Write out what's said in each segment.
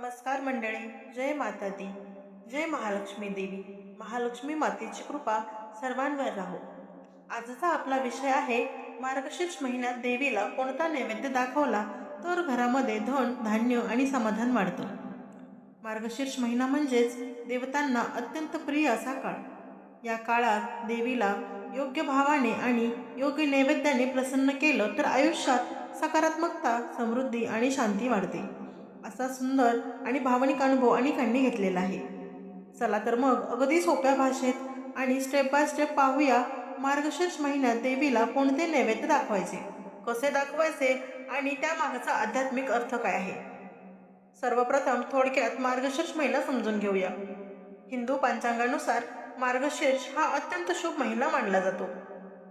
नमस्कार मंडळी जय माता दी जय महालक्ष्मी देवी महालक्ष्मी मातेची कृपा सर्वांवर राहो. आजचा आपला विषय आहे मार्गशीर्ष महिन्यात देवीला कोणता नैवेद्य दाखवला तर घरामध्ये धन धान्य आणि समाधान वाढतं. मार्गशीर्ष महिना म्हणजेच देवतांना अत्यंत प्रिय असा काळ. या काळात देवीला योग्य भावाने आणि योग्य नैवेद्याने प्रसन्न केलं तर आयुष्यात सकारात्मकता समृद्धी आणि शांती वाढते. असा सुंदर आणि भावनिक अनुभव अनेकांनी घेतलेला आहे. चला तर मग अगदी सोप्या भाषेत आणि स्टेप बाय स्टेप पाहूया मार्गशीर्ष महिन्यात देवीला कोणते नैवेद्य दाखवायचे कसे दाखवायचे आणि त्यामागचा आध्यात्मिक अर्थ काय आहे? सर्वप्रथम थोडक्यात मार्गशीर्ष महिना समजून घेऊया. हिंदू पंचांगानुसार मार्गशीर्ष हा अत्यंत शुभ महिना मानला जातो.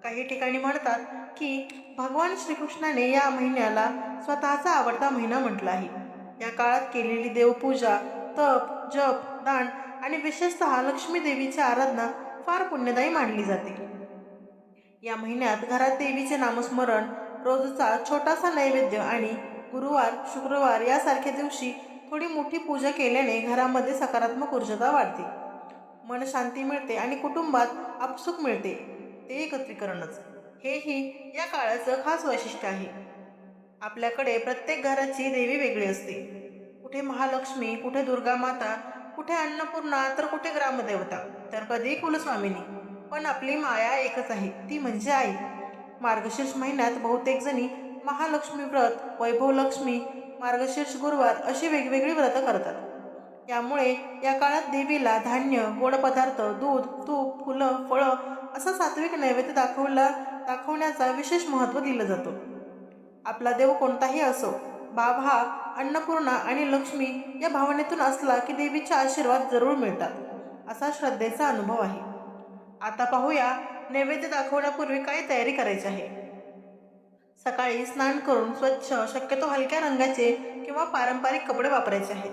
काही ठिकाणी म्हणतात की भगवान श्रीकृष्णाने या महिन्याला स्वतःचा आवडता महिना म्हटला आहे. या काळात केलेली देवपूजा तप जप दान आणि विशेषतः लक्ष्मी देवीची आराधना फार पुण्यदायी मानली जाते. या महिन्यात घरात देवीचे नामस्मरण रोजचा छोटासा नैवेद्य आणि गुरुवार शुक्रवार यासारख्या दिवशी थोडी मोठी पूजा केल्याने घरामध्ये सकारात्मक ऊर्जता वाढते. मन शांती मिळते आणि कुटुंबात आपसुक मिळते. ते एकत्रीकरणच. हेही या काळाचं खास वैशिष्ट्य आहे. आपल्याकडे प्रत्येक घराची देवी वेगळी असते. कुठे महालक्ष्मी कुठे दुर्गा माता कुठे अन्नपूर्णा तर कुठे ग्रामदेवता तर कधी कुलस्वामिनी. पण आपली माया एकच आहे ती म्हणजे आई. मार्गशीर्ष महिन्यात बहुतेक जणी महालक्ष्मी व्रत वैभवलक्ष्मी मार्गशीर्ष गुरुवार अशी वेगवेगळी व्रतं करतात. यामुळे या काळात देवीला धान्य गोड पदार्थ दूध तूप फुलं फळं असा सात्विक नैवेद्य दाखवला दाखवण्याचा विशेष महत्त्व दिलं जातं. आपला देव कोणताही असो बाब हा अन्नपूर्णा आणि लक्ष्मी या भावनेतून असला की देवीचे आशीर्वाद जरूर मिळतात असा श्रद्धेचा अनुभव आहे. आता पाहूया नैवेद्य दाखवण्यापूर्वी काय तयारी करायची आहे. सकाळी स्नान करून स्वच्छ शक्यतो हलक्या रंगाचे किंवा पारंपरिक कपडे वापरायचे आहेत.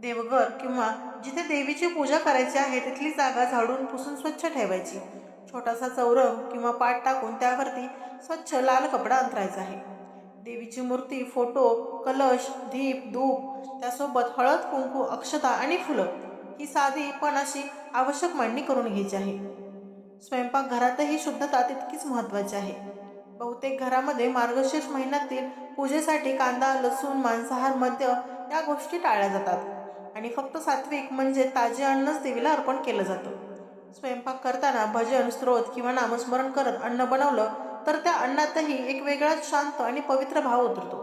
देवघर किंवा जिथे देवीची पूजा करायची आहे तिथली जागा झाडून पुसून स्वच्छ ठेवायची. छोटासा चौरंग किंवा पाट टाकून त्यावरती स्वच्छ लाल कपडा अंतरायचा आहे. देवीची मूर्ती फोटो कलश दीप धूप त्यासोबत हळद कुंकू अक्षता आणि फुलं. ही साधी पण अशी आवश्यक मांडणी करून घ्यायची आहे. स्वयंपाकघरातही शुद्धता तितकीच महत्त्वाची आहे. बहुतेक घरामध्ये मार्गशीर्ष महिन्यातील पूजेसाठी कांदा लसूण मांसाहार मद्य या गोष्टी टाळल्या जातात. आणि फक्त सात्विक म्हणजे ताजे अन्नच देवीला अर्पण केलं जातं. स्वयंपाक करताना भजन स्त्रोत किंवा नामस्मरण करत अन्न बनवलं तर त्या अन्नातही एक वेगळाच शांत आणि पवित्र भाव उतरतो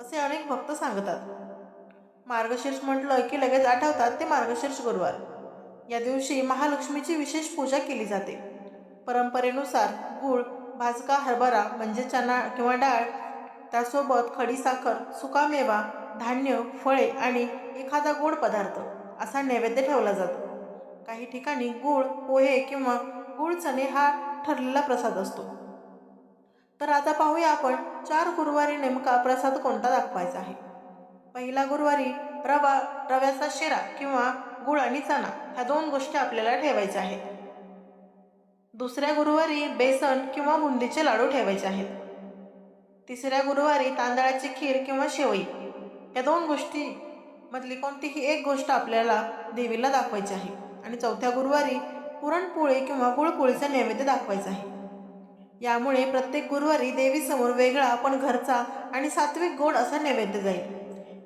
असे अनेक भक्त सांगतात. मार्गशीर्ष म्हटलं की लगेच आठवतात ते मार्गशीर्ष गुरुवार. या दिवशी महालक्ष्मीची विशेष पूजा केली जाते. परंपरेनुसार गूळ भाजका हरभरा म्हणजे चना किंवा डाळ त्यासोबत खडीसाखर सुकामेवा धान्य फळे आणि एखादा गोड पदार्थ असा नैवेद्य ठेवला जातो. काही ठिकाणी गूळ पोहे किंवा गूळ चणे हा ठरलेला प्रसाद असतो. तर आता पाहूया आपण चार गुरुवारी नेमका प्रसाद कोणता दाखवायचा आहे? पहिला गुरुवारी रवा रव्याचा शिरा किंवा गुळ आणि चणा ह्या दोन गोष्टी आपल्याला ठेवायच्या आहेत. दुसऱ्या गुरुवारी बेसन किंवा बुंदीचे लाडू ठेवायचे आहेत. तिसऱ्या गुरुवारी तांदळाची खीर किंवा शेवई या दोन गोष्टी मधली कोणतीही एक गोष्ट आपल्याला देवीला दाखवायची आहे. आणि चौथ्या गुरुवारी पुरणपोळी किंवा गुळपोळीचा नैवेद्य दाखवायचा आहे. यामुळे प्रत्येक गुरुवारी देवीसमोर वेगळा पण घरचा आणि सात्विक गोड असा नैवेद्य जाईल.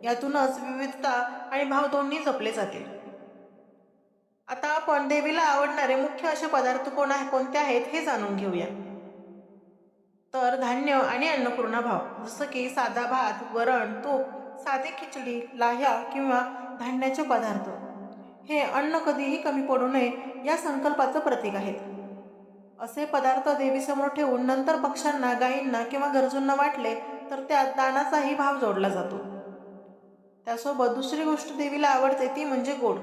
यातूनच विविधता आणि भाव दोन्ही जपले जातील आता आपण देवीला आवडणारे मुख्य असे पदार्थ कोण आहे कोणते आहेत हे जाणून घेऊया. तर धान्य आणि अन्नपूर्णा भाव जसं की साधा भात वरण तूप साधी खिचडी लाह्या किंवा धान्याचे पदार्थ. हे अन्न कधीही कमी पडू नये या संकल्पाचं प्रतीक आहेत. असे पदार्थ देवीसमोर ठेवून नंतर पक्ष्यांना गायींना किंवा गरजूंना वाटले तर त्यात दानाचाही भाव जोडला जातो. त्यासोबत दुसरी गोष्ट देवीला आवडते ती म्हणजे गोड.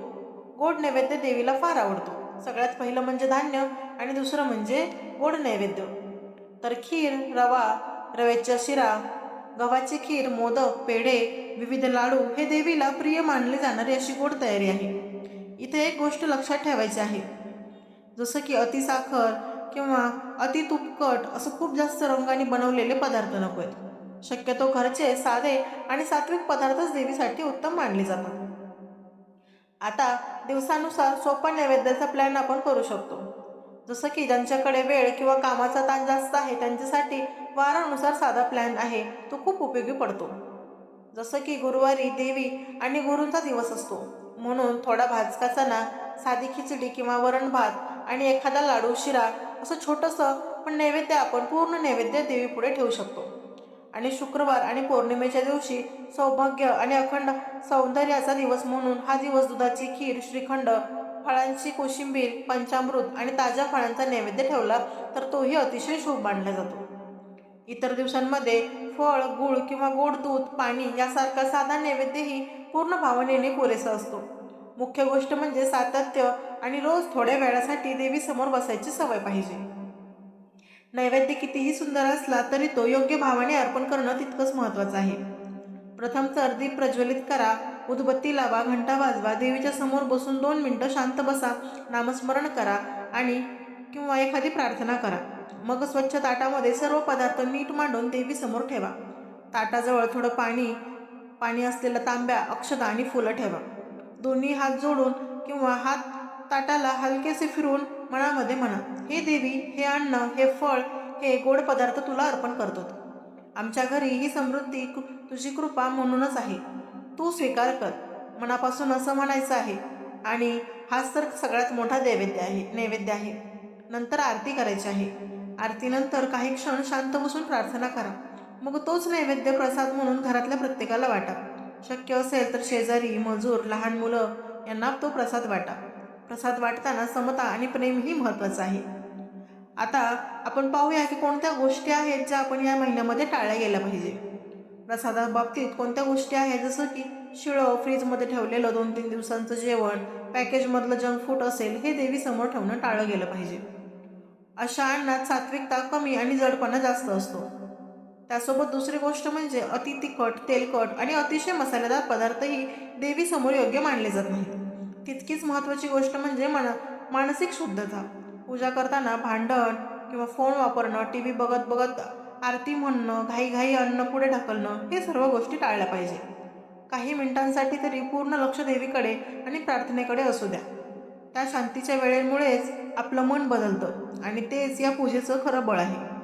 गोड नैवेद्य देवीला फार आवडतो. सगळ्यात पहिलं म्हणजे धान्य आणि दुसरं म्हणजे गोड नैवेद्य. तर खीर रवा रव्याच्या शिरा गव्हाची खीर मोदक पेढे विविध लाडू हे देवीला प्रिय मानले जाणारी अशी गोड तयारी आहे. इथे एक गोष्ट लक्षात ठेवायची आहे. जसं की अतिसाखर किंवा अति तुपकट असं खूप जास्त रंगाने बनवलेले पदार्थ नको आहेत. शक्यतो घरचे साधे आणि सात्विक पदार्थच देवीसाठी उत्तम मानले जातात. आता दिवसानुसार सोपा नैवेद्याचा प्लॅन आपण करू शकतो. जसं की ज्यांच्याकडे वेळ किंवा कामाचा ताण जास्त आहे त्यांच्यासाठी वारानुसार साधा प्लॅन आहे. तो खूप उपयोगी पडतो. जसं की गुरुवारी देवी आणि गुरूंचा दिवस असतो. म्हणून थोडा भाजका चणा साधी खिचडी किंवा वरण भात आणि एखादा लाडू शिरा असं छोटंसं पण नैवेद्य आपण पूर्ण नैवेद्य देवीपुढे ठेवू शकतो. आणि शुक्रवार आणि पौर्णिमेच्या दिवशी सौभाग्य आणि अखंड सौंदर्याचा दिवस म्हणून हा दिवस दुधाची खीर श्रीखंड फळांची कोशिंबीर पंचामृत आणि ताज्या फळांचा नैवेद्य ठेवला तर तोही अतिशय शुभ मानला जातो. इतर दिवसांमध्ये फळ गूळ किंवा गोड दूध पाणी यासारखा साधा नैवेद्यही पूर्ण भावनेने पुरेसा असतो. मुख्य गोष्ट म्हणजे सातत्य आणि रोज थोड्या वेळासाठी देवीसमोर बसायची सवय पाहिजे. नैवेद्य कितीही सुंदर असला तरी तो योग्य भावाने अर्पण करणं तितकंच महत्त्वाचं आहे. प्रथम तर दीप प्रज्वलित करा उदबत्ती लावा घंटा वाजवा देवीच्या समोर बसून दोन मिनटं शांत बसा नामस्मरण करा आणि किंवा एखादी प्रार्थना करा. मग स्वच्छ ताटामध्ये सर्व पदार्थ नीट मांडून देवीसमोर ठेवा. ताटाजवळ थोडं पाणी पाणी असलेलं तांब्या अक्षता आणि फुलं ठेवा. दोन्ही हात जोडून किंवा हात ताटाला हलकेसे फिरवून मनामध्ये म्हणा हे देवी हे अन्न हे फळ हे गोड पदार्थ तुला अर्पण करतो. आमच्या घरी ही समृद्धी कृ- तुझी कृपा म्हणूनच आहे. तू स्वीकार कर. मनापासून असं म्हणायचं आहे. आणि हाच तर सगळ्यात मोठा नैवेद्य आहे नैवेद्य आहे. नंतर आरती करायची आहे. आरतीनंतर काही क्षण शांत बसून प्रार्थना करा. मग तोच नैवेद्य प्रसाद म्हणून घरातल्या प्रत्येकाला वाटा. शक्य असेल तर शेजारी मजूर लहान मुलं यांना तो प्रसाद वाटा. प्रसाद वाटताना समता आणि प्रेमही महत्त्वाचं आहे. आता आपण पाहूया की कोणत्या गोष्टी आहेत ज्या आपण या महिन्यामध्ये टाळल्या गेल्या पाहिजे. प्रसादाबाबतीत कोणत्या गोष्टी आहेत? जसं की शिळं फ्रीजमध्ये ठेवलेलं दोन तीन दिवसांचं जेवण पॅकेजमधलं जंक फूड असेल हे देवीसमोर ठेवणं टाळलं गेलं पाहिजे. अशा अन्नात सात्विकता कमी आणि जडपणा जास्त असतो. त्यासोबत दुसरी गोष्ट म्हणजे अति तिखट तेलकट आणि अतिशय मसालेदार पदार्थही देवीसमोर योग्य मानले जात नाहीत. तितकीच महत्त्वाची गोष्ट म्हणजे मना मानसिक शुद्धता. पूजा करताना भांडण किंवा फोन वापरणं टी व्ही बघत बघत आरती म्हणणं घाईघाई अन्न पुढे ढकलणं हे सर्व गोष्टी टाळल्या पाहिजे. काही मिनिटांसाठी तरी पूर्ण लक्ष देवीकडे आणि प्रार्थनेकडे असू द्या. त्या शांतीच्या वेळेमुळेच आपलं मन बदलतं आणि तेच या पूजेचं खरं बळ आहे.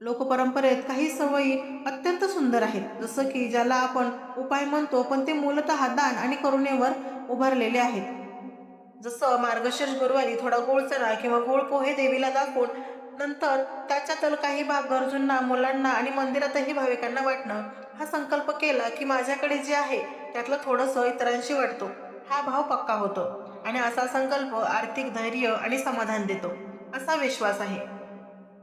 लोकपरंपरेत काही सवयी अत्यंत सुंदर आहेत जसं की ज्याला आपण उपाय म्हणतो पण ते मूलतः दान आणि करुणेवर उभारलेले आहेत. जसं मार्गशीर्ष गुरुवारी थोडा गोळ चणा किंवा गोळ पोहे देवीला दाखवून नंतर त्याच्यातल काही भाग गरजूंना मुलांना आणि मंदिरातही भाविकांना वाटणं हा संकल्प केला की माझ्याकडे जे आहे त्यातलं थोडंसं इतरांशी वाटतो. हा भाव पक्का होतो आणि असा संकल्प आर्थिक धैर्य आणि समाधान देतो असा विश्वास आहे.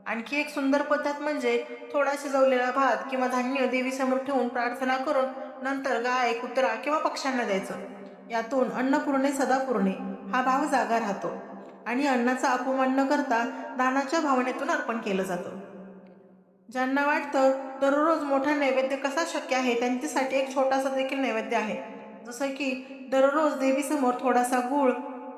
आणखी एक सुंदर पद्धत म्हणजे थोडा शिजवलेला भात किंवा धान्य देवीसमोर ठेवून प्रार्थना करून नंतर गाय कुत्रा किंवा पक्ष्यांना द्यायचं. यातून अन्नपूर्णे सदापूर्णे हा भाव जागा राहतो आणि अन्नाचा अपमान न करता दानाच्या भावनेतून अर्पण केलं जातं. ज्यांना वाटतं दररोज मोठा नैवेद्य कसा शक्य आहे त्यांच्यासाठी एक छोटासा देखील नैवेद्य आहे. जसं की दररोज देवीसमोर थोडासा गूळ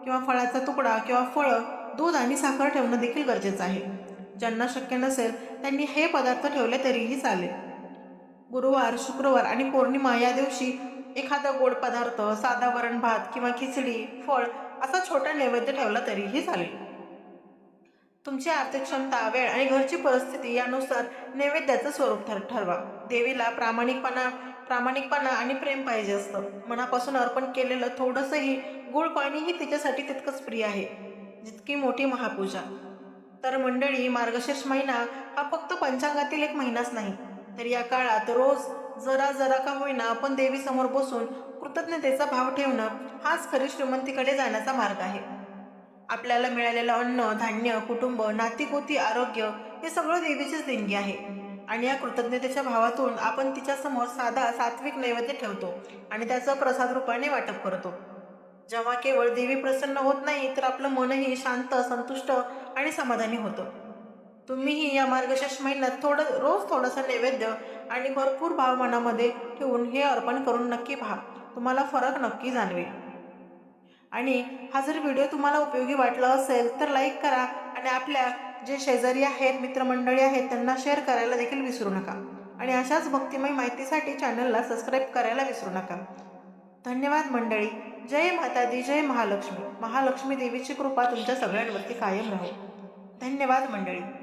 किंवा फळाचा तुकडा किंवा फळं दूध आणि साखर ठेवणं देखील गरजेचं आहे. ज्यांना शक्य नसेल त्यांनी हे पदार्थ ठेवले तरीही चालेल. गुरुवार शुक्रवार आणि पौर्णिमा या दिवशी एखादा गोड पदार्थ साधा वरण भात किंवा खिचडी फळ असा छोटा नैवेद्य ठेवला तरीही चालेल. तुमची आर्थिक क्षमता वेळ आणि घरची परिस्थिती यानुसार नैवेद्याचं स्वरूप ठर ठरवा. देवीला प्रामाणिकपणा प्रामाणिकपणा आणि प्रेम पाहिजे असतं. मनापासून अर्पण केलेलं थोडंसंही गुळ पाणीही तिच्यासाठी तितकंच प्रिय आहे. जितकी मोठी महापूजा. तर मंडळी मार्गशीर्ष महिना हा फक्त पंचांगातील एक महिनाच नाही. तर या काळात रोज जरा जरा का होईना आपण देवीसमोर बसून कृतज्ञतेचा भाव ठेवणं हाच खरी श्रीमंतीकडे जाण्याचा मार्ग आहे. आपल्याला मिळालेलं अन्न धान्य कुटुंब नातीगोती आरोग्य हे सगळं देवीचीच देणगी आहे. आणि या कृतज्ञतेच्या भावातून आपण तिच्यासमोर साधा सात्विक नैवेद्य ठेवतो आणि त्याचं प्रसाद रूपाने वाटप करतो. जेव्हा केवळ देवी प्रसन्न होत नाही तर आपलं मनही शांत संतुष्ट आणि समाधानी होतं. तुम्हीही या मार्गशीर्ष महिन्यात थोडं रोज थोडंसं नैवेद्य आणि भरपूर भाव मनामध्ये ठेवून हे अर्पण करून नक्की पहा. तुम्हाला फरक नक्की जाणवेल. आणि हा जर व्हिडिओ तुम्हाला उपयोगी वाटला असेल तर लाईक करा आणि आपल्या जे शेजारी आहेत मित्रमंडळी आहेत त्यांना शेअर करायला देखील विसरू नका. आणि अशाच भक्तिमय माहितीसाठी चॅनलला सबस्क्राईब करायला विसरू नका. धन्यवाद मंडळी. जय माता दी जय महालक्ष्मी. महालक्ष्मी देवीची कृपा तुमच्या सगळ्यांवरती कायम राहो. धन्यवाद मंडळी.